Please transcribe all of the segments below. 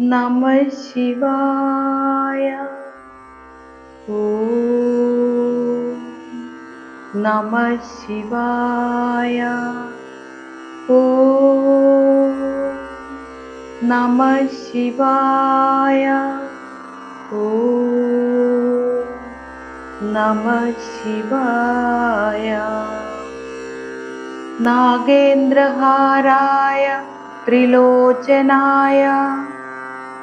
नमः शिवाय। ॐ नमः शिवाय। नमः शिवाय। नमः शिवाय। नागेन्द्रहाराय त्रिलोचनाय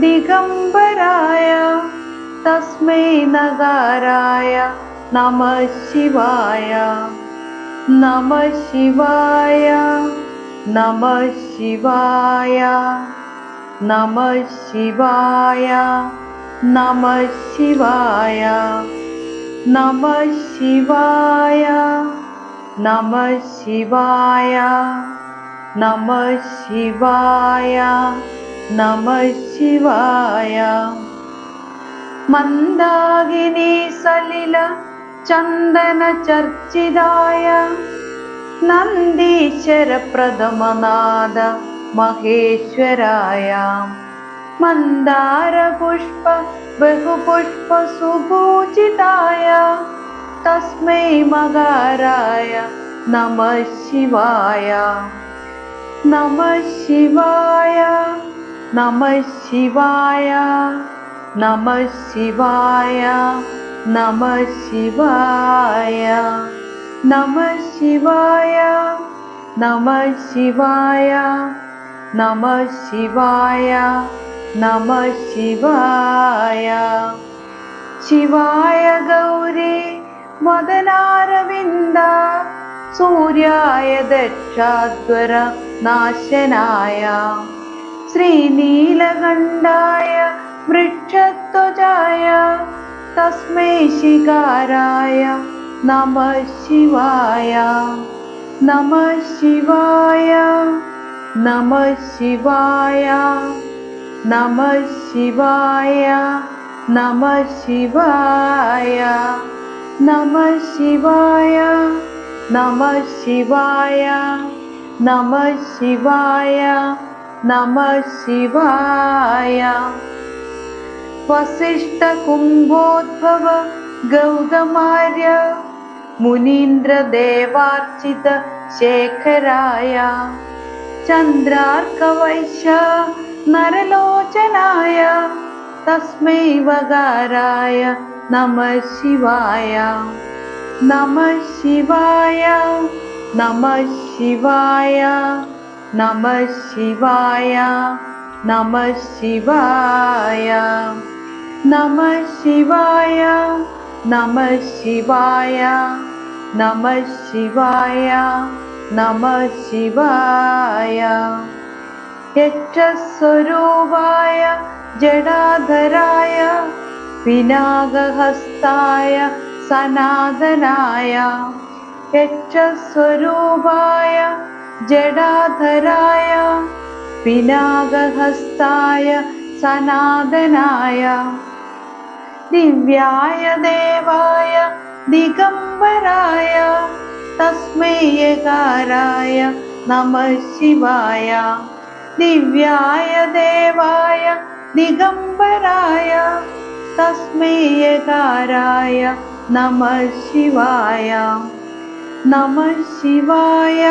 दिगम्बराय तस्मै नगाराय नमः शिवाय। नमः शिवाय नमः शिवाय। नमः शिवाय नमः शिवाय। नमः शिवाय नमः शिवाय। नमः शिवाय नमः शिवाय। मन्दागिनी सलिल चन्दनचर्चिताय नन्दीश्वरप्रथमनाद महेश्वराय। मन्दारपुष्प बहुपुष्पसुपूजिताय तस्मै मगाराय नमः शिवाय। नमः शिवाय नमः शिवाय नमः शिवाय नमः शिवाय नमः शिवाय नमः शिवाय नमः शिवाय नमः शिवाय। शिवाय गौरी मदनारविन्द सूर्याय दक्षाध्वर नाशनाय श्रीनीलकण्डाय वृक्षध्वजाय तस्मै शिकाराय नमः शिवाय। नमः शिवाय। नमः शिवाय। नमः शिवाय। नमः शिवाय। नमः शिवाय। नमः शिवाय। नमः शिवाय नमः शिवाय। वसिष्ठकुम्भोद्भव गौतमार्य मुनीन्द्रदेवार्चित शेखराय चन्द्रार्कवैश्य नरलोचनाय तस्मै वगाराय नमः शिवाय। नमः शिवाय नमः शिवाय नमः शिवाय नमः शिवाय नमः शिवाय नमः शिवाय नमः शिवाय नमः शिवाय। यक्षस्वरूपाय जडाधराय विनागहस्ताय सनातनाय। यक्षस्वरूपाय ജടാധരായ പിനാകഹസ്തായ സനാതനായ. ദിവ്യായ ദേവായ ദിഗംബരായ തസ്മേയകാരായ നമ ശിവായ. ദിവ്യായ ദേവായ ദിഗംബരായ തസ്മേയകാരായ നമ ശിവായ. നമ ശിവായ.